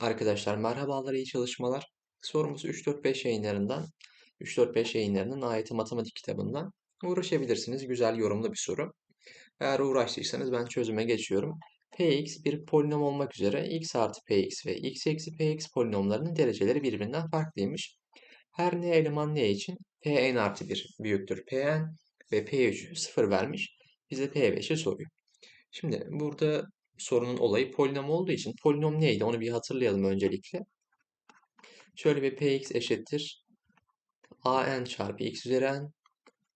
Arkadaşlar merhabalar, iyi çalışmalar. Sorumuz 3-4-5 yayınlarından, 3-4-5 yayınlarının AYT Matematik kitabından uğraşabilirsiniz. Güzel yorumlu bir soru. Eğer uğraştıysanız ben çözüme geçiyorum. Px bir polinom olmak üzere x artı px ve x eksi px polinomlarının dereceleri birbirinden farklıymış. Her n eleman n için pn artı 1 büyüktür pn ve p3 0 vermiş. Bize p5'i soruyor. Şimdi burada sorunun olayı polinom olduğu için polinom neydi onu bir hatırlayalım öncelikle. Şöyle bir px eşittir an çarpı x üzeri n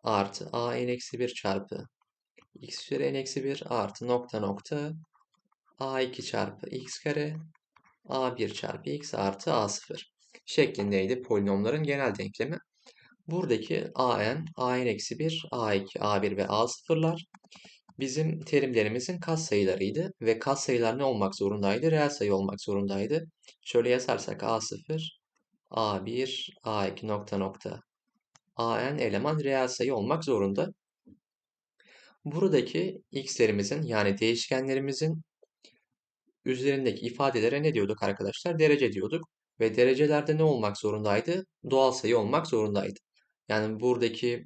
artı an eksi 1 çarpı x üzeri n eksi 1 artı nokta nokta a2 çarpı x kare a1 çarpı x artı a0 şeklindeydi polinomların genel denklemi. Buradaki an, an eksi 1, a2, a1 ve a0'lar bizim terimlerimizin katsayılarıydı ve katsayılar ne olmak zorundaydı? Reel sayı olmak zorundaydı. Şöyle yazarsak A0, A1, A2 nokta nokta AN eleman reel sayı olmak zorunda. Buradaki x'lerimizin yani değişkenlerimizin üzerindeki ifadelere ne diyorduk arkadaşlar? Derece diyorduk. Ve derecelerde ne olmak zorundaydı? Doğal sayı olmak zorundaydı. Yani buradaki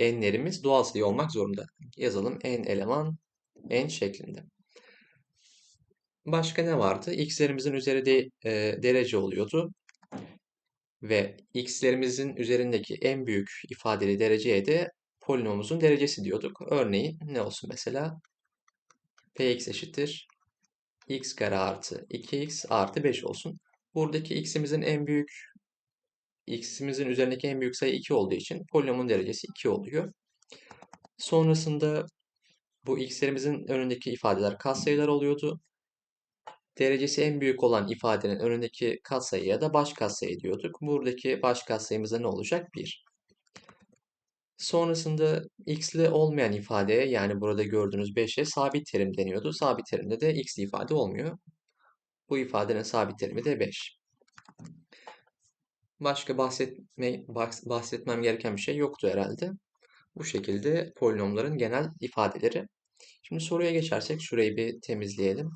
n'lerimiz doğal sayı olmak zorunda. Yazalım n eleman n şeklinde. Başka ne vardı? x'lerimizin üzeri de, e, derece oluyordu. Ve x'lerimizin üzerindeki en büyük ifadeli dereceye de polinomumuzun derecesi diyorduk. Örneğin ne olsun mesela? px eşittir x kare artı 2x artı 5 olsun. Buradaki x'imizin en büyük x'imizin üzerindeki en büyük sayı 2 olduğu için polinomun derecesi 2 oluyor. Sonrasında bu x'lerimizin önündeki ifadeler katsayılar oluyordu. Derecesi en büyük olan ifadenin önündeki katsayıya da baş katsayı diyorduk. Buradaki baş katsayımızda ne olacak? 1. Sonrasında x'li olmayan ifadeye yani burada gördüğünüz 5'e sabit terim deniyordu. Sabit terimde de x'li ifade olmuyor. Bu ifadenin sabit terimi de 5. Başka bahsetme, bahsetmem gereken bir şey yoktu herhalde. Bu şekilde polinomların genel ifadeleri. Şimdi soruya geçersek şurayı bir temizleyelim.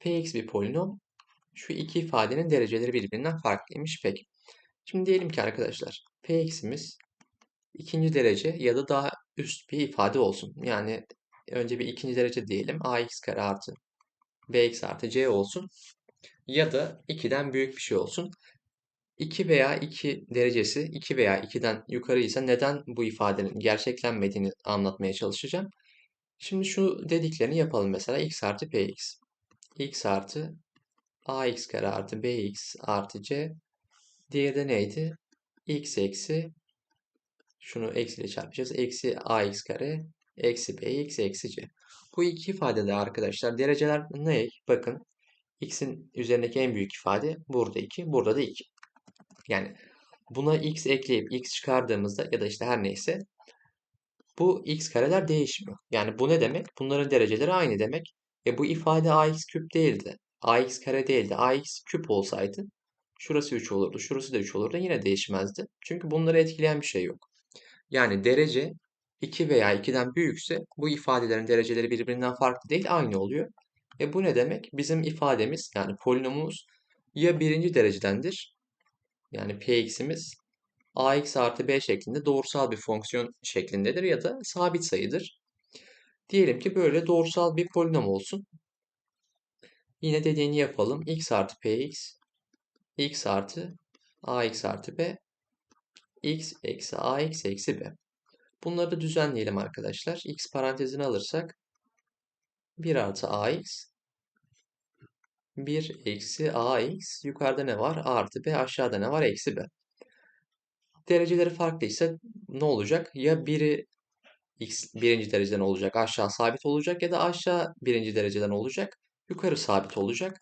Px bir polinom. Şu iki ifadenin dereceleri birbirinden farklıymış. Peki. Şimdi diyelim ki arkadaşlar Px'imiz ikinci derece ya da daha üst bir ifade olsun. Yani önce bir ikinci derece diyelim. ax kare artı bx artı c olsun. Ya da 2'den büyük bir şey olsun. 2 veya 2 derecesi 2 veya 2'den yukarı ise neden bu ifadenin gerçeklenmediğini anlatmaya çalışacağım. Şimdi şu dediklerini yapalım mesela x artı px. x artı ax kare artı bx artı c. Diğeri de neydi? x eksi şunu eksiyle çarpacağız. Eksi ax kare eksi bx eksi c. Bu iki ifadede arkadaşlar dereceler ne? Bakın x'in üzerindeki en büyük ifade burada 2, burada da 2. Yani buna x ekleyip x çıkardığımızda ya da işte her neyse bu x kareler değişmiyor. Yani bu ne demek? Bunların dereceleri aynı demek. E bu ifade ax küp değildi. ax kare değildi. ax küp olsaydı şurası 3 olurdu. Şurası da 3 olurdu. Yine değişmezdi. Çünkü bunları etkileyen bir şey yok. Yani derece 2 veya 2'den büyükse bu ifadelerin dereceleri birbirinden farklı değil aynı oluyor. E bu ne demek? Bizim ifademiz yani polinomumuz ya birinci derecedendir. Yani px'imiz ax artı b şeklinde doğrusal bir fonksiyon şeklindedir ya da sabit sayıdır. Diyelim ki böyle doğrusal bir polinom olsun. Yine dediğini yapalım. x artı px, x artı ax artı b, x eksi ax eksi b. Bunları da düzenleyelim arkadaşlar. x parantezini alırsak 1 artı ax 1 eksi ax yukarıda ne var? artı b aşağıda ne var? Eksi b. Dereceleri farklıysa ne olacak? Ya biri x birinci dereceden olacak aşağı sabit olacak ya da aşağı birinci dereceden olacak yukarı sabit olacak.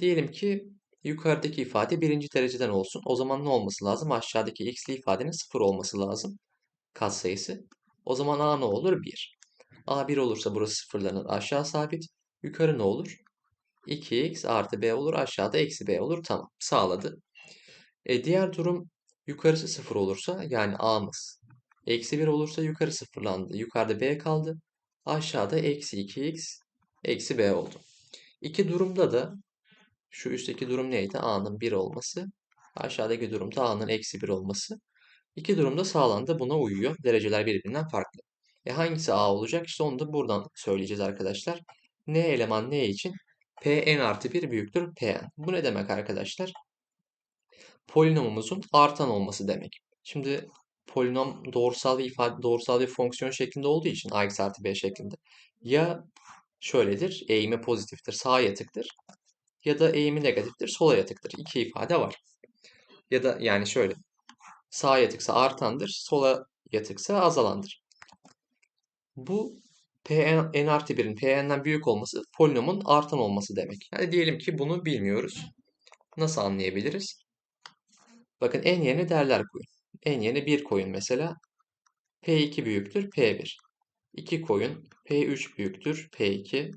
Diyelim ki yukarıdaki ifade birinci dereceden olsun. O zaman ne olması lazım? Aşağıdaki x'li ifadenin sıfır olması lazım. Katsayısı. O zaman a ne olur? 1. a 1 olursa burası sıfırlanır. Aşağı sabit. Yukarı ne olur? 2x artı b olur. Aşağıda eksi b olur. Tamam. Sağladı. E, diğer durum yukarısı sıfır olursa yani a'mız eksi 1 olursa yukarı sıfırlandı. Yukarıda b kaldı. Aşağıda eksi 2x eksi b oldu. İki durumda da şu üstteki durum neydi? A'nın 1 olması. Aşağıdaki durumda A'nın eksi 1 olması. İki durumda sağlandı. Buna uyuyor. Dereceler birbirinden farklı. E hangisi A olacak? İşte onu da buradan söyleyeceğiz arkadaşlar. N eleman N için Pn artı 1 büyüktür Pn. Bu ne demek arkadaşlar? Polinomumuzun artan olması demek. Şimdi polinom doğrusal bir ifade, doğrusal bir fonksiyon şeklinde olduğu için ax artı b şeklinde. Ya şöyledir, eğimi pozitiftir, sağa yatıktır. Ya da eğimi negatiftir, sola yatıktır. İki ifade var. Ya da yani şöyle, sağa yatıksa artandır, sola yatıksa azalandır. Bu Pn n artı 1'in Pn'den büyük olması polinomun artan olması demek. Yani diyelim ki bunu bilmiyoruz. Nasıl anlayabiliriz? Bakın n yerine değerler koyun. n yerine 1 koyun mesela. P2 büyüktür P1. 2 koyun. P3 büyüktür P2.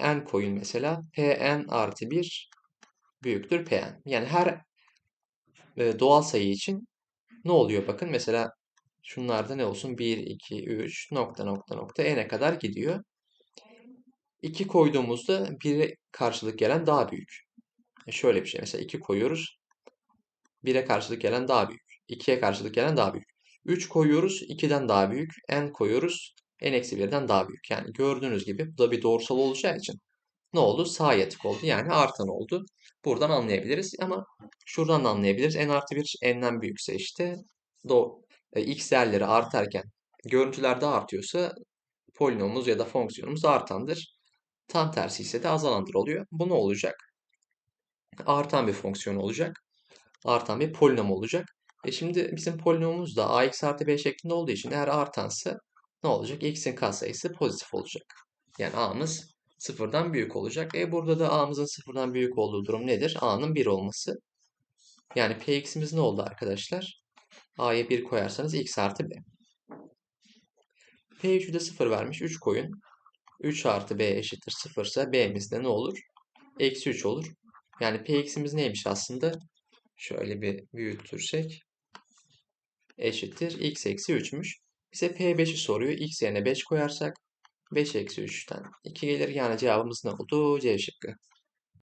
n koyun mesela. Pn artı 1 büyüktür Pn. Yani her e, doğal sayı için ne oluyor bakın. Mesela şunlarda ne olsun? 1, 2, 3 nokta nokta nokta n'e kadar gidiyor. 2 koyduğumuzda 1'e karşılık gelen daha büyük. E şöyle bir şey. Mesela 2 koyuyoruz. 1'e karşılık gelen daha büyük. 2'ye karşılık gelen daha büyük. 3 koyuyoruz 2'den daha büyük. n koyuyoruz n-1'den daha büyük. Yani gördüğünüz gibi bu da bir doğrusal olacağı için ne oldu? Sağ yatık oldu. Yani artan oldu. Buradan anlayabiliriz ama şuradan da anlayabiliriz. n artı 1 n'den büyükse işte do e, x değerleri artarken görüntüler de artıyorsa polinomumuz ya da fonksiyonumuz artandır. Tam tersi ise de azalandır oluyor. Bu ne olacak? Artan bir fonksiyon olacak artan bir polinom olacak. E şimdi bizim polinomumuz da ax artı b şeklinde olduğu için eğer artansa ne olacak? x'in katsayısı pozitif olacak. Yani a'mız sıfırdan büyük olacak. E burada da a'mızın sıfırdan büyük olduğu durum nedir? a'nın 1 olması. Yani px'imiz ne oldu arkadaşlar? A'ya 1 koyarsanız x artı b. p3'ü de 0 vermiş. 3 koyun. 3 artı b eşittir 0 ise b'miz de ne olur? Eksi 3 olur. Yani px'imiz neymiş aslında? Şöyle bir büyütürsek eşittir x eksi 3'müş. Bize P5'i soruyor. X yerine 5 koyarsak 5 eksi 3'ten 2 gelir. Yani cevabımız ne oldu? C şıkkı.